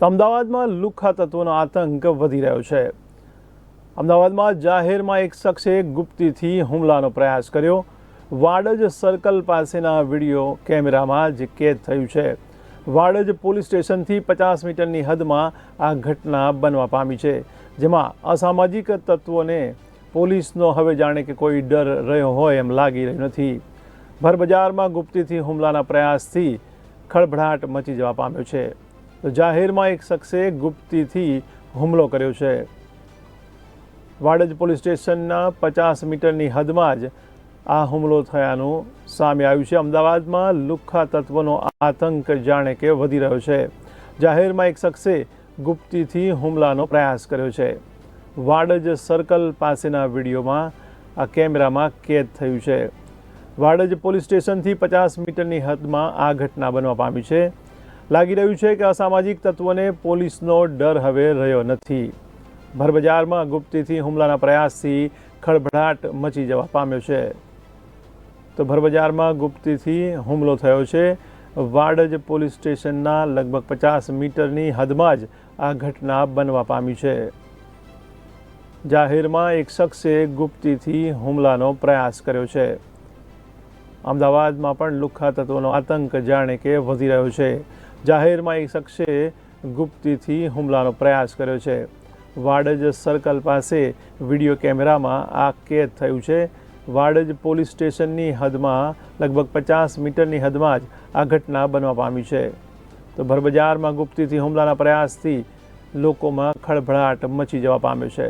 તો અમદાવાદમાં લુખ્ખા તત્વોનો આતંક વધી રહ્યો છે. અમદાવાદમાં જાહેરમાં એક શખ્સે ગુપ્તીથી હુમલાનો પ્રયાસ કર્યો. વાડજ સર્કલ પાસેના વીડિયો કેમેરામાં જ કેદ થયું છે. વાડજ પોલીસ સ્ટેશનથી પચાસ મીટરની હદમાં આ ઘટના બનવા પામી છે, જેમાં અસામાજિક તત્વોને પોલીસનો હવે જાણે કે કોઈ ડર રહ્યો હોય એમ લાગી રહ્યું નથી. ભરબજારમાં ગુપ્તીથી હુમલાના પ્રયાસથી ખળભળાટ મચી જવા પામ્યો છે. તો જાહેરમાં એક શખ્સે ગુપ્તીથી હુમલો કર્યો છે. વાડજ પોલીસ સ્ટેશનના પચાસ મીટરની હદમાં જ આ હુમલો થયાનું સામે આવ્યું છે. અમદાવાદમાં લુખ્ખા તત્વનો આતંક જાણે કે વધી રહ્યો છે. જાહેરમાં એક શખ્સે ગુપ્તીથી હુમલાનો પ્રયાસ કર્યો છે. વાડજ સર્કલ પાસેના વિડીયોમાં આ કેમેરામાં કેદ થયું છે. વાડજ પોલીસ સ્ટેશનથી પચાસ મીટરની હદમાં આ ઘટના બનવા પામી છે. લાગી રહ્યું છે કે અસામાજિક તત્વોને પોલીસનો ડર હવે રહ્યો નથી. ભરબજારમાં ગુપ્તીથી હુમલાના પ્રયાસથી ખળભળાટ મચી જવા પામ્યો છે. તો ભરબજારમાં ગુપ્તીથી હુમલો થયો છે. વાડજ પોલીસ સ્ટેશનના લગભગ પચાસ મીટરની હદમાં જ આ ઘટના બનવા પામી છે. જાહેરમાં એક શખ્સે ગુપ્તીથી હુમલાનો પ્રયાસ કર્યો છે. અમદાવાદમાં પણ લુખ્ખા તત્વોનો આતંક જાણે કે વધી રહ્યો છે. જાહેરમાં એક શખ્સે ગુપ્તીથી હુમલાનો પ્રયાસ કર્યો છે. વાડજ સર્કલ પાસે વીડિયો કેમેરામાં આ કેદ થયું છે. વાડજ પોલીસ સ્ટેશનની હદમાં લગભગ પચાસ મીટરની હદમાં જ આ ઘટના બનવા પામી છે. તો ભરબજારમાં ગુપ્તીથી હુમલાના પ્રયાસથી લોકોમાં ખળભળાટ મચી જવા પામ્યો છે.